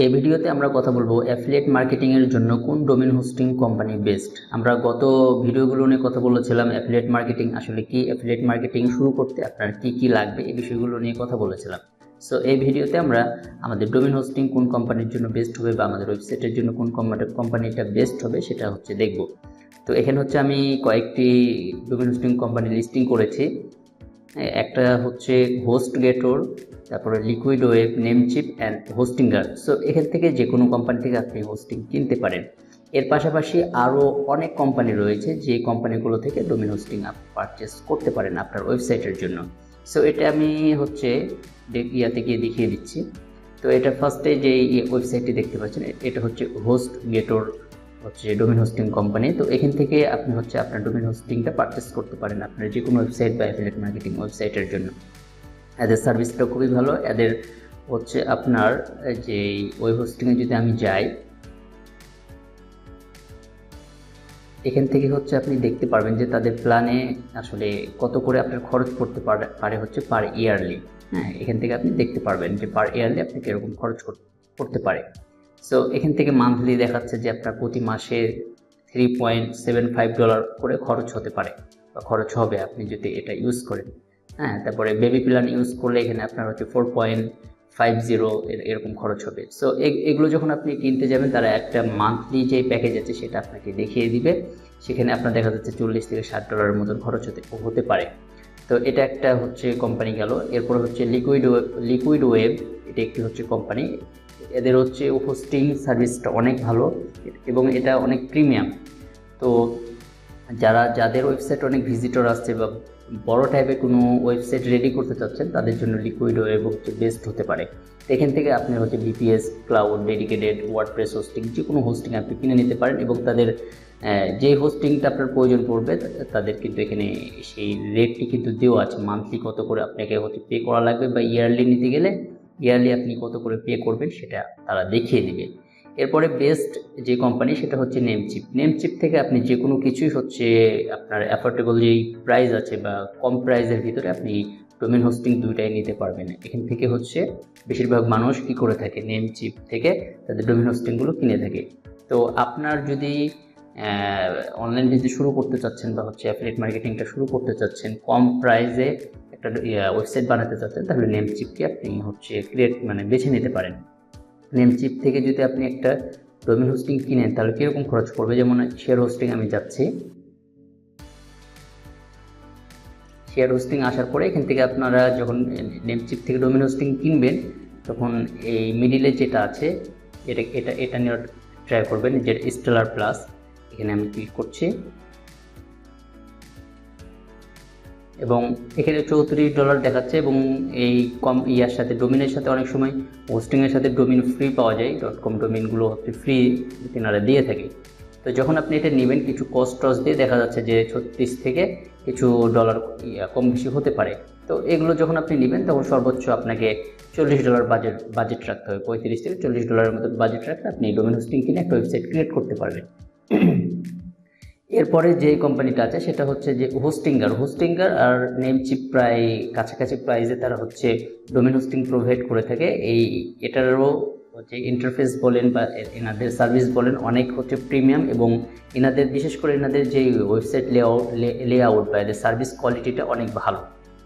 এই ভিডিওতে আমরা কথা বলব অ্যাফিলিয়েট মার্কেটিং এর জন্য কোন ডোমেন হোস্টিং কোম্পানি বেস্ট আমরা গত ভিডিওগুলো নিয়ে কথা বলেছিলাম অ্যাফিলিয়েট মার্কেটিং আসলে কি অ্যাফিলিয়েট মার্কেটিং শুরু করতে আপনার কি কি লাগবে এই বিষয়গুলো নিয়ে কথা বলেছিলাম। সো এই ভিডিওতে আমরা আমাদের ডোমেন হোস্টিং কোন কোম্পানির জন্য বেস্ট হবে বা আমাদের ওয়েবসাইটের জন্য কোন কোম্পানিটা বেস্ট হবে সেটা হচ্ছে দেখব। তো এখানে হচ্ছে আমি কয়েকটি ডোমেন হোস্টিং কোম্পানি লিস্টিং করেছি। একটা হচ্ছে হোস্ট গেটর তারপরে Liquid Web Namecheap and Hostinger so এখান থেকে যে কোনো কোম্পানি থেকে আপনি হোস্টিং কিনতে পারেন। এর পাশাপাশি আরও অনেক কোম্পানি রয়েছে, যে কোম্পানিগুলো থেকে ডোমেন হোস্টিং পারচেস করতে পারেন আপনার ওয়েবসাইটের জন্য। সো এটা আমি হচ্ছে ইয়াতে গিয়ে দেখিয়ে দিচ্ছি। তো, এটা ফার্স্টে যে ওয়েবসাইটটি দেখতে পাচ্ছেন এটা হচ্ছে হোস্ট গেটর হচ্ছে ডোমেন হোস্টিং কোম্পানি তো এখান থেকে আপনি হচ্ছে আপনার ডোমেন হোস্টিংটা পারচেস করতে পারেন আপনার যে কোনো ওয়েবসাইট বা অ্যাফিলিয়েট মার্কেটিং ওয়েবসাইটের জন্য। এদের সার্ভিসটা খুবই ভালো, এদের হচ্ছে আপনার যে ওয়েব হোস্টিংয়ে যদি আমি যাই, এখান থেকে হচ্ছে আপনি দেখতে পারবেন যে তাদের প্ল্যানে আসলে কত করে আপনার খরচ পড়তে পারে হচ্ছে পার ইয়ারলি হ্যাঁ এখান থেকে আপনি দেখতে পারবেন যে পার ইয়ারলি আপনি কীরকম খরচ করতে পারে। সো এখান থেকে মান্থলি দেখাচ্ছে যে আপনার প্রতি মাসে three point seven five dollar করে খরচ হতে পারে বা খরচ হবে আপনি যদি এটা ইউজ করেন। হ্যাঁ তারপরে বেবি প্ল্যান ইউজ করলে এখানে আপনার হচ্ছে ফোর পয়েন্ট ফাইভ জিরো এরকম খরচ হবে। সো এগুলো যখন আপনি কিনতে যাবেন, তারা একটা মান্থলি যে প্যাকেজ আছে সেটা আপনাকে দেখিয়ে দিবে। সেখানে আপনার দেখা যাচ্ছে চল্লিশ থেকে ষাট ডলারের মতন খরচ হতে হতে পারে। তো এটা একটা হচ্ছে কোম্পানি গেল। এরপর হচ্ছে লিকুইড ওয়েব লিকুইড ওয়েব এটা একটি হচ্ছে কোম্পানি এদের হচ্ছে হোস্টিং সার্ভিসটা অনেক ভালো এবং এটা অনেক প্রিমিয়াম তো যারা, যাদের ওয়েবসাইট অনেক ভিজিটর আসছে বা বড় টাইপের কোনো ওয়েবসাইট রেডি করতে চাচ্ছেন, তাদের জন্য লিকুইড ওয়েব হচ্ছে বেস্ট হতে পারে। এখান থেকে আপনি হচ্ছে VPS cloud dedicated WordPress hosting যে কোনো হোস্টিং আপনি কিনে নিতে পারেন এবং তাদের যে হোস্টিংটা আপনার প্রয়োজন পড়বে, তাদের কিন্তু এখানে সেই রেটটি কিন্তু দেওয়া আছে। মান্থলি কত করে আপনাকে হচ্ছে পে করা লাগবে বা ইয়ারলি নিতে গেলে ইয়ারলি আপনি কত করে পে করবেন সেটা তারা দেখিয়ে দিবে। এরপরে বেস্ট যে কোম্পানি সেটা হচ্ছে নেমচিপ নেমচিপ থেকে আপনি যে কোনো কিছুই হচ্ছে আপনার অ্যাফোর্ডেবল যেই প্রাইস আছে বা কম প্রাইসের ভিতরে আপনি ডোমেন হোস্টিং দুইটাই নিতে পারবেন। এখান থেকে হচ্ছে বেশিরভাগ মানুষ কি করে থাকে? নেমচিপ থেকে তাদের ডোমেন হোস্টিংগুলো কিনে থাকে। তো আপনার যদি অনলাইন বিজনেস শুরু করতে চাচ্ছেন বা হচ্ছে অ্যাফিলিয়েট মার্কেটিংটা শুরু করতে চাচ্ছেন, কম প্রাইসে একটা ওয়েবসাইট বানাতে চাচ্ছেন, তাহলে নেমচিপকে আপনি হচ্ছে ক্রিয়েট মানে বেছে নিতে পারেন। নেমচিপ থেকে যদি আপনি একটা ডোমেন হোস্টিং কিনেন, তাহলে কীরকম খরচ পড়বে? যেমন শেয়ার হোস্টিং আমি যাচ্ছি। শেয়ার হোস্টিং আসার পরে এখান থেকে আপনারা যখন নেমচিপ থেকে ডোমেন হোস্টিং কিনবেন, তখন এই মিডিলে যেটা আছে, এটা এটা এটা নিয়ে ট্রাই করবেন যেটা স্টেলার প্লাস এখানে আমি ক্লিক করছি। এবং এখানে চৌত্রিশ ডলার দেখাচ্ছে এবং এই কম ইয়ার সাথে ডোমিনের সাথে অনেক সময় হোস্টিংয়ের সাথে ডোমিন ফ্রি পাওয়া যায়। ডট কম ডোমিনগুলো হচ্ছে ফ্রি তেনারা দিয়ে থাকে। তো যখন আপনি এটা নেবেন, কিছু কস্ট টস দিয়ে দেখা যাচ্ছে যে ছত্রিশ থেকে কিছু ডলার কম বেশি হতে পারে। তো এগুলো যখন আপনি নেবেন, তখন সর্বোচ্চ আপনাকে চল্লিশ ডলার বাজেট বাজেট রাখতে হবে। পঁয়ত্রিশ থেকে চল্লিশ ডলারের মতো বাজেট রাখলে আপনি ডোমেন হোস্টিং কিনে একটা ওয়েবসাইট ক্রিয়েট করতে পারবেন। এরপরে যে কোম্পানিটা আছে, সেটা হচ্ছে যে হোস্টিঙ্গার হোস্টিঙ্গার আর নেমচিপ প্রায়, কাছাকাছি প্রাইসে তারা হচ্ছে ডোমেন হোস্টিং প্রোভাইড করে থাকে, এই এটারও হচ্ছে ইন্টারফেস বলেন বা এনাদের সার্ভিস বলেন, অনেক হচ্ছে প্রিমিয়াম এবং এনাদের, বিশেষ করে এনাদের যে ওয়েবসাইট লেআউট লেআউট বা এদের সার্ভিস কোয়ালিটিটা অনেক ভালো।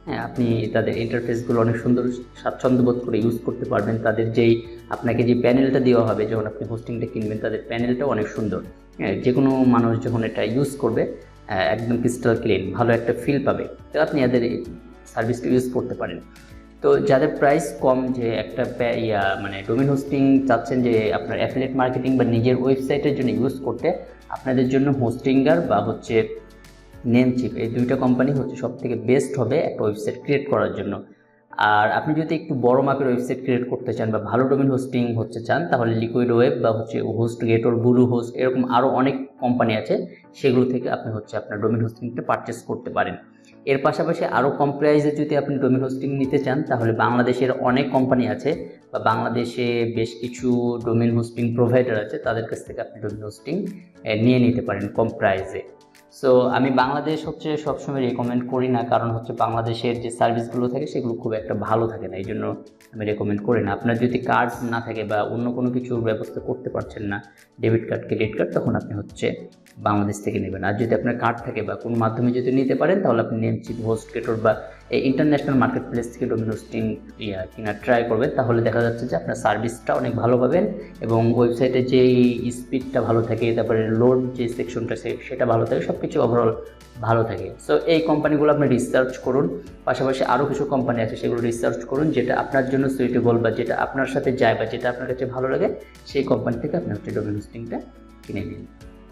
হ্যাঁ আপনি তাদের ইন্টারফেসগুলো অনেক সুন্দর স্বাচ্ছন্দ্যবোধ করে ইউজ করতে পারবেন। তাদের যেই, আপনাকে যে প্যানেলটা দেওয়া হবে, যখন আপনি হোস্টিংটা কিনবেন, তাদের প্যানেলটাও অনেক সুন্দর। যে কোনো মানুষ যখন এটা ইউজ করবে একদম ক্রিস্টাল ক্লিন ভালো একটা ফিল পাবে। তো আপনি এদের সার্ভিসটা ইউজ করতে পারেন। তো যাদের প্রাইস কম যে একটা ইয়া মানে ডোমেন হোস্টিং চাচ্ছেন যে আপনার অ্যাফিলেট মার্কেটিং বা নিজের ওয়েবসাইটের জন্য ইউজ করতে, আপনাদের জন্য হোস্টিঙ্গার বা হচ্ছে নেমচিপ এই দুইটা কোম্পানি হচ্ছে সব থেকে বেস্ট হবে একটা ওয়েবসাইট ক্রিয়েট করার জন্য। আর আপনি যদি একটু বড় মাপের ওয়েবসাইট ক্রিয়েট করতে চান বা ভালো ডোমেন হোস্টিং হচ্ছে চান, তাহলে লিকুইড ওয়েব বা হচ্ছে হোস্ট গেটর ব্লু হোস্ট এরকম আরও অনেক কোম্পানি আছে, সেগুলো থেকে আপনি হচ্ছে আপনার ডোমেন হোস্টিংটা পারচেস করতে পারেন। এর পাশাপাশি আরও কম প্রাইসে যদি আপনি ডোমেন হোস্টিং নিতে চান, তাহলে বাংলাদেশের অনেক কোম্পানি আছে বা বাংলাদেশে বেশ কিছু ডোমেন হোস্টিং প্রোভাইডার আছে, তাদের কাছ থেকে আপনি ডোমেন হোস্টিং নিয়ে নিতে পারেন কম প্রাইসে সো আমি বাংলাদেশ হচ্ছে সবসময় রেকমেন্ড করি না, কারণ হচ্ছে বাংলাদেশের যে সার্ভিসগুলো থাকে সেগুলো খুব একটা ভালো থাকে না এই জন্য আমি রেকমেন্ড করি না। আপনার যদি কার্ড না থাকে বা অন্য কোনো কিছুর ব্যবস্থা করতে পারছেন না ডেবিট কার্ড ক্রেডিট কার্ড তখন আপনি হচ্ছে বাংলাদেশ থেকে নেবেন। আর যদি আপনার কার্ড থাকে বা কোনো মাধ্যমে যদি নিতে পারেন, তাহলে আপনি নেমচিপ হোস্ট বা এই ইন্টারন্যাশনাল মার্কেট প্লেস থেকে ডোমিন হোস্টিং ইয়া কেনার ট্রাই করবেন তাহলে দেখা যাচ্ছে যে আপনার সার্ভিসটা অনেক ভালো পাবেন এবং ওয়েবসাইটে যেই স্পিডটা ভালো থাকে, তারপরে লোড যে সেকশনটা সেটা ভালো থাকে সব কিছু ওভারঅল ভালো থাকে। সো এই কোম্পানিগুলো আপনি রিসার্চ করুন, পাশাপাশি আরও কিছু কোম্পানি আছে, সেগুলো রিসার্চ করুন, যেটা আপনার জন্য সুইটেবল বা যেটা আপনার সাথে যায় বা যেটা আপনার কাছে ভালো লাগে, সেই কোম্পানি থেকে আপনি হচ্ছে ডোমিন হোস্টিংটা কিনে নিন।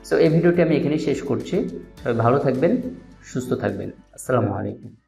সো এই ভিডিওটি আমি এখানেই শেষ করছি। সবাই ভালো থাকবেন, সুস্থ থাকবেন। আসসালামু আলাইকুম।